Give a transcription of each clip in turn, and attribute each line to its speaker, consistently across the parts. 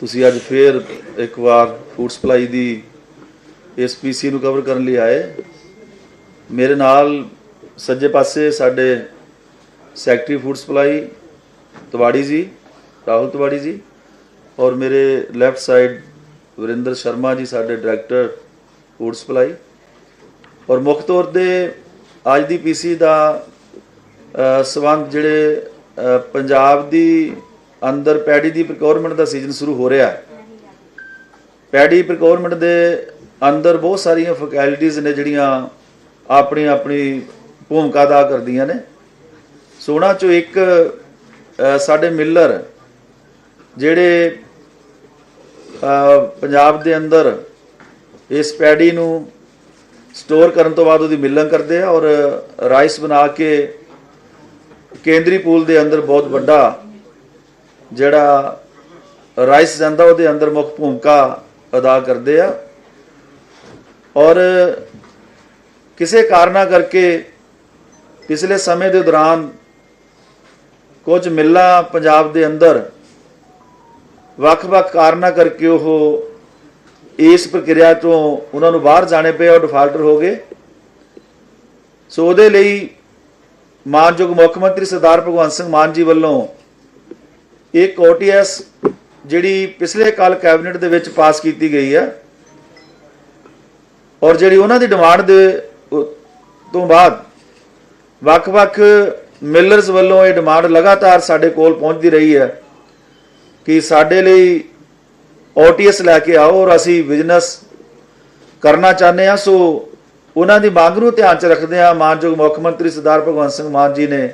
Speaker 1: ਤੁਸੀਂ ਅੱਜ ਫੇਰ ਇੱਕ ਵਾਰ ਫੂਡ ਸਪਲਾਈ ਦੀ ਇਸ ਪੀਸੀ ਨੂੰ ਕਵਰ ਕਰਨ ਲਈ ਆਏ। ਮੇਰੇ ਨਾਲ ਸੱਜੇ ਪਾਸੇ ਸਾਡੇ ਸੈਕਟਰੀ ਫੂਡ ਸਪਲਾਈ ਤਵਾੜੀ ਜੀ ਰਾਹੁਲ ਤਵਾੜੀ ਜੀ ਔਰ ਮੇਰੇ ਲੈਫਟ ਸਾਈਡ ਵਰਿੰਦਰ ਸ਼ਰਮਾ ਜੀ ਸਾਡੇ ਡਾਇਰੈਕਟਰ ਫੂਡ ਸਪਲਾਈ। ਔਰ ਮੁੱਖ ਤੌਰ ਤੇ ਅੱਜ ਦੀ ਪੀਸੀ ਦਾ ਅ, ਸੰਬੰਧ ਜਿਹੜੇ ਪੰਜਾਬ ਦੀ ਅੰਦਰ ਪੈਡੀ ਦੀ ਪ੍ਰੋਕਿਉਰਮੈਂਟ ਦਾ ਸੀਜ਼ਨ ਸ਼ੁਰੂ ਹੋ ਰਿਹਾ ਹੈ। ਪੈਡੀ ਪ੍ਰੋਕਿਉਰਮੈਂਟ ਦੇ ਅੰਦਰ ਬਹੁਤ ਸਾਰੀਆਂ ਫੈਕਲਟੀਆਂ ਨੇ ਜਿਹੜੀਆਂ ਆਪਣੀ ਆਪਣੀ ਭੂਮਿਕਾ ਅਦਾ ਕਰਦੀਆਂ ਨੇ। ਸੋਨਾ ਚੋਂ ਇੱਕ ਸਾਡੇ ਮਿਲਰ ਜਿਹੜੇ ਪੰਜਾਬ ਦੇ ਅੰਦਰ ਇਸ ਪੈਡੀ ਨੂੰ ਸਟੋਰ ਕਰਨ ਤੋਂ ਬਾਅਦ ਉਹਦੀ ਮਿਲਣ ਕਰਦੇ ਆ ਔਰ ਰਾਈਸ ਬਣਾ ਕੇ ਕੇਂਦਰੀ ਪੂਲ ਦੇ ਅੰਦਰ ਬਹੁਤ ਵੱਡਾ ਜਿਹੜਾ ਰਾਈਸ ਜਾਂਦਾ, ਉਹਦੇ ਅੰਦਰ ਮੁੱਖ ਭੂਮਿਕਾ ਅਦਾ ਕਰਦੇ ਆ। ਔਰ ਕਿਸੇ ਕਾਰਨਾ ਕਰਕੇ ਪਿਛਲੇ ਸਮੇਂ ਦੇ ਦੌਰਾਨ ਕੁਝ ਮਿੱਲਾਂ ਪੰਜਾਬ ਦੇ ਅੰਦਰ ਵੱਖ-ਵੱਖ ਕਾਰਨਾਂ ਕਰਕੇ ਉਹ ਇਸ ਪ੍ਰਕਿਰਿਆ ਤੋਂ ਉਹਨਾਂ ਨੂੰ ਬਾਹਰ ਜਾਣੇ ਪਏ ਔਰ ਡਿਫਾਲਟਰ ਹੋ ਗਏ। ਸੋ ਉਹਦੇ ਲਈ ਮਾਨਯੋਗ ਮੁੱਖ ਮੰਤਰੀ ਸਰਦਾਰ ਭਗਵੰਤ ਸਿੰਘ ਮਾਨ ਜੀ ਵੱਲੋਂ ਇੱਕ ਓਟੀਐਸ ਜਿਹੜੀ ਪਿਛਲੇ ਕਾਲ ਕੈਬਨਿਟ ਦੇ ਵਿੱਚ ਪਾਸ ਕੀਤੀ ਗਈ ਹੈ ਔਰ ਜਿਹੜੀ ਉਹਨਾਂ ਦੀ ਡਿਮਾਂਡ ਦੇ ਤੋਂ ਬਾਅਦ ਵੱਖ-ਵੱਖ ਮਿਲਰਸ ਵੱਲੋਂ ਇਹ ਡਿਮਾਂਡ ਲਗਾਤਾਰ ਸਾਡੇ ਕੋਲ ਪਹੁੰਚਦੀ ਰਹੀ ਹੈ ਕਿ ਸਾਡੇ ਲਈ ਓਟੀਐਸ ਲੈ ਕੇ ਆਓ ਔਰ ਅਸੀਂ ਬਿਜ਼ਨਸ ਕਰਨਾ ਚਾਹੁੰਦੇ ਹਾਂ। ਸੋ ਉਹਨਾਂ ਦੀ ਮੰਗ ਨੂੰ ਧਿਆਨ 'ਚ ਰੱਖਦੇ ਹਾਂ। ਮਾਨਯੋਗ ਮੁੱਖ ਮੰਤਰੀ ਸਰਦਾਰ ਭਗਵੰਤ ਸਿੰਘ ਮਾਨ ਜੀ ਨੇ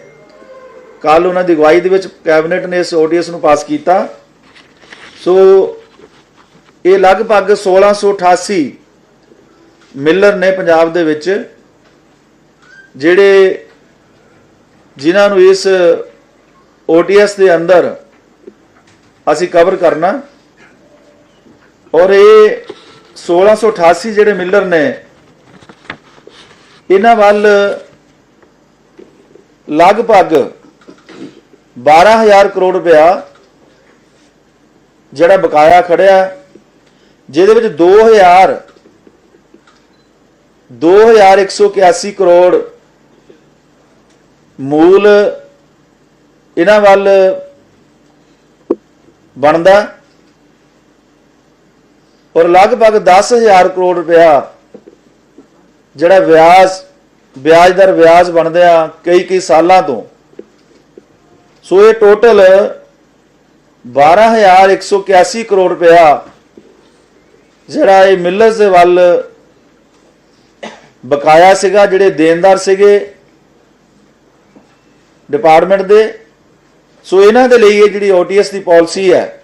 Speaker 1: ਕੱਲ ਉਹਨਾਂ ਦੀ ਅਗਵਾਈ ਦੇ ਵਿੱਚ ਕੈਬਨਿਟ ਨੇ ਇਸ ਓਟੀਐਸ ਨੂੰ ਪਾਸ ਕੀਤਾ। ਸੋ ਇਹ ਲਗਭਗ 1688 ਮਿਲਰ ਨੇ ਪੰਜਾਬ ਦੇ ਵਿੱਚ ਜਿਹੜੇ ਜਿਨ੍ਹਾਂ ਨੂੰ ਇਸ ਓਟੀਐਸ ਦੇ ਅੰਦਰ ਅਸੀਂ ਕਵਰ ਕਰਨਾ। ਔਰ ਇਹ 1688 ਜਿਹੜੇ ਮਿਲਰ ਨੇ, ਇਹਨਾਂ ਵੱਲ ਲਗਭਗ 12000 ਕਰੋੜ ਰੁਪਇਆ ਜਿਹੜਾ ਬਕਾਇਆ ਖੜਿਆ ਜਿਹਦੇ ਵਿੱਚ 2000 2181 ਕਰੋੜ ਮੂਲ ਇਹਨਾਂ ਵੱਲ ਬਣਦਾ ਔਰ ਲਗਭਗ 10000 ਕਰੋੜ ਰੁਪਇਆ ਜਿਹੜਾ ਵਿਆਜ ਵਿਆਜ ਦਰ ਵਿਆਜ ਬਣਦੇ ਕਈ ਕਈ ਸਾਲਾਂ ਤੋਂ ਸੋ ਇਹ ਟੋਟਲ 12181 ਕਰੋੜ ਰੁਪਇਆ ਜਿਹੜਾ ਇਹ ਮਿਲਰਸ ਦੇ ਵੱਲ ਬਕਾਇਆ ਸੀਗਾ, ਜਿਹੜੇ ਦੇਣਦਾਰ ਸੀਗੇ ਡਿਪਾਰਟਮੈਂਟ ਦੇ। ਸੋ ਇਹਨਾਂ ਦੇ ਲਈ ਇਹ ਜਿਹੜੀ ਓਟੀਐਸ ਦੀ ਪਾਲਿਸੀ ਹੈ,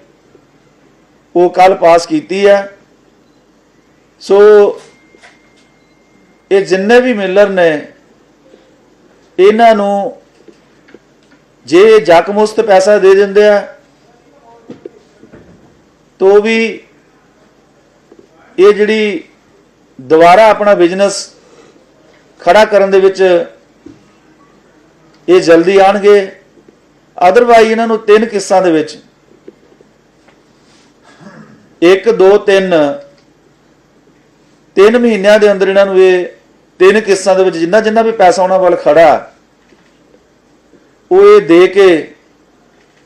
Speaker 1: ਉਹ ਕੱਲ ਪਾਸ ਕੀਤੀ ਹੈ। ਸੋ ਇਹ ਜਿੰਨੇ ਵੀ ਮਿਲਰ ਨੇ, ਇਹਨਾਂ ਨੂੰ ਜੇ ਜਕਮੁਸਤ ਪੈਸਾ ਦੇ ਦਿੰਦੇ ਆ, ਤੋ ਵੀ ਇਹ ਜਿਹੜੀ ਦੁਬਾਰਾ ਆਪਣਾ ਬਿਜ਼ਨਸ ਖੜਾ ਕਰਨ ਦੇ ਵਿੱਚ ਇਹ ਜਲਦੀ ਆਣਗੇ। ਅਦਰਵਾਈਜ਼ ਇਹਨਾਂ ਨੂੰ ਤਿੰਨ ਕਿੱਸਾਂ ਦੇ ਵਿੱਚ 1 2 3 ਤਿੰਨ ਮਹੀਨਿਆਂ ਦੇ ਅੰਦਰ ਇਹਨਾਂ ਨੂੰ ਇਹ ਤਿੰਨ ਕਿੱਸਾਂ ਦੇ ਵਿੱਚ ਜਿੰਨਾ ਜਿੰਨਾ ਵੀ ਪੈਸਾ ਉਹਨਾਂ ਵੱਲ ਖੜਾ ਉਹ ਇਹ ਦੇ ਕੇ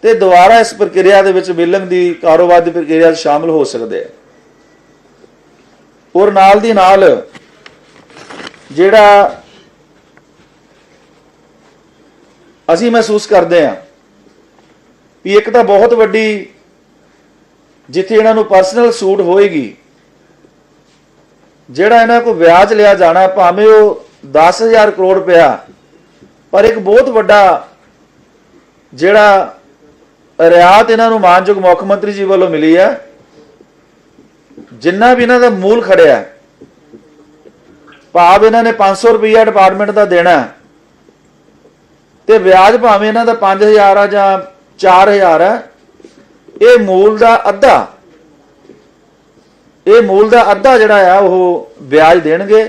Speaker 1: ਤੇ ਦੁਬਾਰਾ ਇਸ ਪ੍ਰਕਿਰਿਆ ਦੇ ਵਿੱਚ ਮਿਲਣ ਦੀ ਕਾਰੋਬਾਰ ਦੀ ਪ੍ਰਕਿਰਿਆ 'ਚ ਸ਼ਾਮਲ ਹੋ ਸਕਦੇ ਆ। ਔਰ ਨਾਲ ਦੀ ਨਾਲ ਜਿਹੜਾ ਅਸੀਂ ਮਹਿਸੂਸ ਕਰਦੇ ਹਾਂ ਵੀ ਇੱਕ ਤਾਂ ਬਹੁਤ ਵੱਡੀ ਜਿੱਥੇ ਇਹਨਾਂ ਨੂੰ ਪਰਸਨਲ ਸੂਟ ਹੋਏਗੀ, ਜਿਹੜਾ ਇਹਨਾਂ ਕੋ ਵਿਆਜ ਲਿਆ ਜਾਣਾ, ਭਾਵੇਂ ਉਹ 10000 ਕਰੋੜ ਰੁਪਇਆ, ਪਰ ਇੱਕ ਬਹੁਤ ਵੱਡਾ ਜਿਹੜਾ ਰਿਆਤ ਇਹਨਾਂ ਨੂੰ ਮਾਨਯੋਗ ਮੁੱਖ ਮੰਤਰੀ ਜੀ ਵੱਲੋਂ ਮਿਲੀ ਹੈ, ਜਿੰਨਾ ਵੀ ਇਹਨਾਂ ਦਾ ਮੂਲ ਖੜਿਆ ਭਾਵ ਇਹਨਾਂ ਨੇ 500 ਰੁਪਈਆ ਡਿਪਾਰਟਮੈਂਟ ਦਾ ਦੇਣਾ ਤੇ ਵਿਆਜ ਭਾਵੇਂ ਇਹਨਾਂ ਦਾ 5000 ਆ ਜਾਂ 4000 ਹੈ ਇਹ ਮੂਲ ਦਾ ਅੱਧਾ, ਇਹ ਮੂਲ ਦਾ ਅੱਧਾ ਜਿਹੜਾ ਆ ਉਹ ਵਿਆਜ ਦੇਣਗੇ।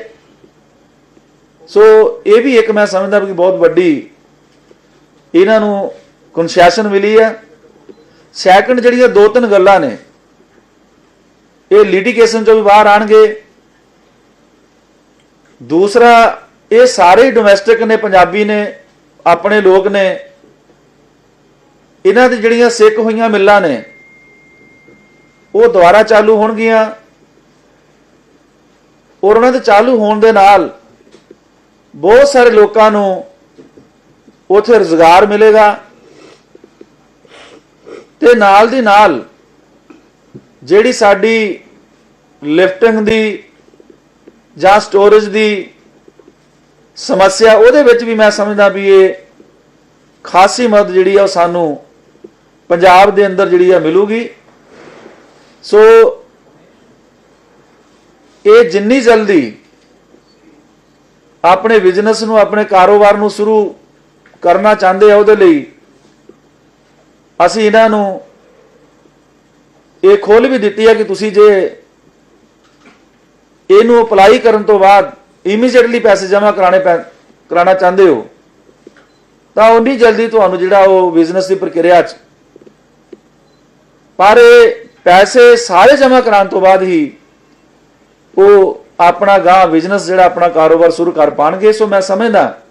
Speaker 1: ਸੋ ਇਹ ਵੀ ਇੱਕ ਮੈਂ ਸਮਝਦਾ ਕਿ ਬਹੁਤ ਵੱਡੀ ਇਹਨਾਂ ਨੂੰ ਕਨਸੈਸ਼ਨ ਮਿਲੀ ਹੈ। ਸੈਕੰਡ ਜਿਹੜੀਆਂ ਦੋ ਤਿੰਨ ਗੱਲਾਂ ਨੇ, ਇਹ ਲਿਟੀਗੇਸ਼ਨ ਚੋਂ ਵੀ ਬਾਹਰ ਆਣਗੇ। ਦੂਸਰਾ, ਇਹ ਸਾਰੇ ਡੋਮੈਸਟਿਕ ਨੇ, ਪੰਜਾਬੀ ਨੇ, ਆਪਣੇ ਲੋਕ ਨੇ, ਇਹਨਾਂ ਦੀ ਜਿਹੜੀਆਂ ਸਿੱਖ ਹੋਈਆਂ ਮਿੱਲਾਂ ਨੇ, ਉਹ ਦੁਬਾਰਾ ਚਾਲੂ ਹੋਣਗੀਆਂ। ਔਰ ਉਹਨਾਂ ਦੇ ਚਾਲੂ ਹੋਣ ਦੇ ਨਾਲ ਬਹੁਤ ਸਾਰੇ ਲੋਕਾਂ ਨੂੰ ਉਥੇ ਰੁਜ਼ਗਾਰ ਮਿਲੇਗਾ। ਤੇ ਨਾਲ ਦੀ ਨਾਲ ਜਿਹੜੀ ਸਾਡੀ ਲਿਫਟਿੰਗ ਦੀ ਜਾਂ ਸਟੋਰੇਜ ਦੀ ਸਮੱਸਿਆ, ਉਹਦੇ ਵਿੱਚ ਵੀ ਮੈਂ ਸਮਝਦਾ ਵੀ ਇਹ ਖਾਸੀ ਮਦਦ ਜਿਹੜੀ ਆ ਉਹ ਸਾਨੂੰ ਪੰਜਾਬ ਦੇ ਅੰਦਰ ਜਿਹੜੀ ਆ ਮਿਲੂਗੀ। ਸੋ ਇਹ ਜਿੰਨੀ ਜਲਦੀ ਆਪਣੇ ਬਿਜ਼ਨਸ ਨੂੰ, ਆਪਣੇ ਕਾਰੋਬਾਰ ਨੂੰ ਸ਼ੁਰੂ ਕਰਨਾ ਚਾਹੁੰਦੇ ਆ, ਉਹਦੇ ਲਈ ਅਸੀਂ ਇਹਨਾਂ ਨੂੰ ਇਹ ਖੋਲ ਵੀ ਦਿੱਤੀ ਹੈ ਕਿ ਤੁਸੀਂ ਜੇ ਇਹਨੂੰ ਅਪਲਾਈ ਕਰਨ ਤੋਂ ਬਾਅਦ ਇਮੀਡੀਏਟਲੀ ਪੈਸੇ ਜਮ੍ਹਾਂ ਕਰਾਣੇ ਪੈ, ਕਰਾਉਣਾ ਚਾਹੁੰਦੇ ਹੋ, ਤਾਂ ਉਨੀ ਜਲਦੀ ਤੁਹਾਨੂੰ ਜਿਹੜਾ ਉਹ ਬਿਜ਼ਨਸ ਦੀ ਪ੍ਰਕਿਰਿਆ ਚ ਪਰ ਇਹ ਪੈਸੇ ਸਾਰੇ ਜਮ੍ਹਾਂ ਕਰਾਉਣ ਤੋਂ ਬਾਅਦ ਹੀ ਉਹ ਆਪਣਾ ਗਾਂ ਬਿਜ਼ਨਸ ਜਿਹੜਾ ਆਪਣਾ ਕਾਰੋਬਾਰ ਸ਼ੁਰੂ ਕਰ ਪਾਣਗੇ। ਸੋ ਮੈਂ ਸਮਝਦਾ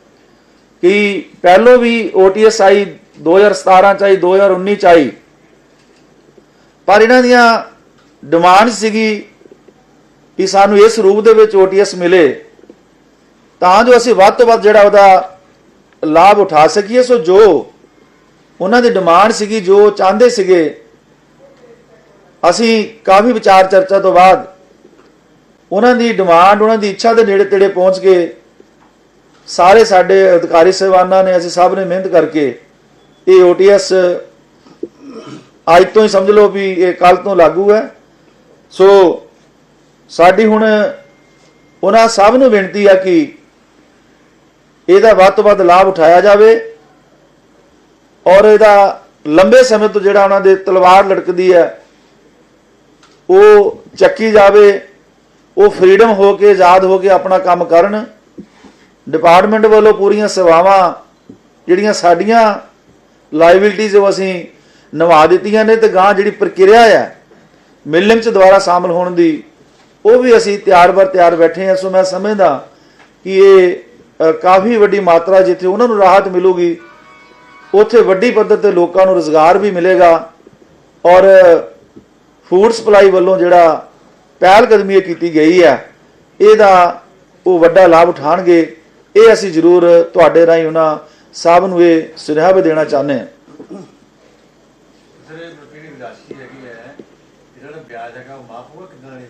Speaker 1: ਕਿ ਪਹਿਲੋਂ ਵੀ OTS ਆਈ 2017 ਚ ਆਈ 2019 ਚ ਆਈ। ਪਰ ਇਹਨਾਂ ਦੀਆਂ ਡਿਮਾਂਡ ਸੀਗੀ ਕਿ ਸਾਨੂੰ ਇਸ ਰੂਪ ਦੇ ਵਿੱਚ OTS ਮਿਲੇ। ਤਾਂ ਜੋ ਅਸੀਂ ਵੱਧ ਤੋਂ ਵੱਧ ਜਿਹੜਾ ਉਹਦਾ ਲਾਭ ਉਠਾ ਸਕੀਏ। ਸੋ ਜੋ ਉਹਨਾਂ ਦੀ ਡਿਮਾਂਡ ਸੀਗੀ, ਜੋ ਚਾਹੁੰਦੇ ਸੀਗੇ, ਅਸੀਂ ਕਾਫੀ ਵਿਚਾਰ ਚਰਚਾ ਤੋਂ ਬਾਅਦ ਉਹਨਾਂ ਦੀ ਡਿਮਾਂਡ ਉਹਨਾਂ ਦੀ ਇੱਛਾ ਦੇ ਨੇੜੇ ਤੇੜੇ ਪਹੁੰਚ ਕੇ ਸਾਰੇ ਸਾਡੇ ਅਧਿਕਾਰੀ ਸਹਿਬਾਨਾਂ ਨੇ, ਅਸੀਂ ਸਭ ਨੇ ਮਿਹਨਤ ਕਰਕੇ ਇਹ OTS ਅੱਜ ਤੋਂ ਹੀ ਸਮਝ ਲਓ ਵੀ ਇਹ ਕੱਲ ਤੋਂ ਲਾਗੂ ਹੈ। ਸੋ ਸਾਡੀ ਹੁਣ ਉਹਨਾਂ ਸਭ ਨੂੰ ਬੇਨਤੀ ਆ ਕਿ ਇਹਦਾ ਵੱਧ ਤੋਂ ਵੱਧ ਲਾਭ ਉਠਾਇਆ ਜਾਵੇ ਔਰ ਇਹਦਾ ਲੰਬੇ ਸਮੇਂ ਤੋਂ ਜਿਹੜਾ ਉਹਨਾਂ ਦੇ ਤਲਵਾਰ ਲਟਕਦੀ ਹੈ, ਉਹ ਚੱਕੀ ਜਾਵੇ, ਉਹ ਫਰੀडम ਹੋ ਕੇ, ਆਜ਼ਾਦ ਹੋ ਕੇ ਆਪਣਾ ਕੰਮ ਕਰਨ। ਡਿਪਾਰਟਮੈਂਟ ਵੱਲੋਂ ਪੂਰੀਆਂ ਸੇਵਾਵਾਂ ਜਿਹੜੀਆਂ ਸਾਡੀਆਂ ਲਾਇਬਿਲਟੀਜ਼ ਉਹ ਅਸੀਂ ਨਿਭਾ ਦਿੱਤੀਆਂ ਨੇ ਤੇ ਗਾਂ ਜਿਹੜੀ ਪ੍ਰਕਿਰਿਆ ਹੈ ਮਿਲਿੰਗ ਚ ਦੁਆਰਾ ਸ਼ਾਮਲ ਹੋਣ ਦੀ, ਉਹ ਵੀ ਅਸੀਂ ਤਿਆਰ ਬਰ ਤਿਆਰ ਬੈਠੇ ਹਾਂ। ਸੋ ਮੈਂ ਸਮਝਦਾ ਕਿ ਇਹ ਕਾਫੀ ਵੱਡੀ ਮਾਤਰਾ ਜਿੱਥੇ ਉਹਨਾਂ ਨੂੰ ਰਾਹਤ ਮਿਲੂਗੀ, ਉੱਥੇ ਵੱਡੀ ਪੱਧਰ ਤੇ ਲੋਕਾਂ ਨੂੰ ਰੋਜ਼ਗਾਰ ਵੀ ਮਿਲੇਗਾ ਔਰ ਫੂਡ ਸਪਲਾਈ ਵੱਲੋਂ ਜਿਹੜਾ ਪਹਿਲ ਕਦਮੀ ਇਹ ਕੀਤੀ ਗਈ ਹੈ, ਇਹਦਾ ਉਹ ਵੱਡਾ ਲਾਭ ਉਠਾਣਗੇ ਇਹ ਅਸੀਂ ਜ਼ਰੂਰ ਤੁਹਾਡੇ ਰਾਹੀਂ ਉਹਨਾਂ ਸਾਹਿਬ ਨੂੰ ਇਹ ਸੁਨੇਹਾ ਵੀ ਦੇਣਾ ਚਾਹੁੰਦੇ ਹਾਂ।
Speaker 2: ਸਰ, ਇਹ ਜਿਹੜੀ ਰਾਸ਼ੀ ਹੈਗੀ ਹੈ? ਜਿਹੜਾ ਵਿਆਜ ਹੈਗਾ ਉਹ ਮਾਫ ਹੋਗਾ ਕਿੰਨਾ ਨਹੀਂ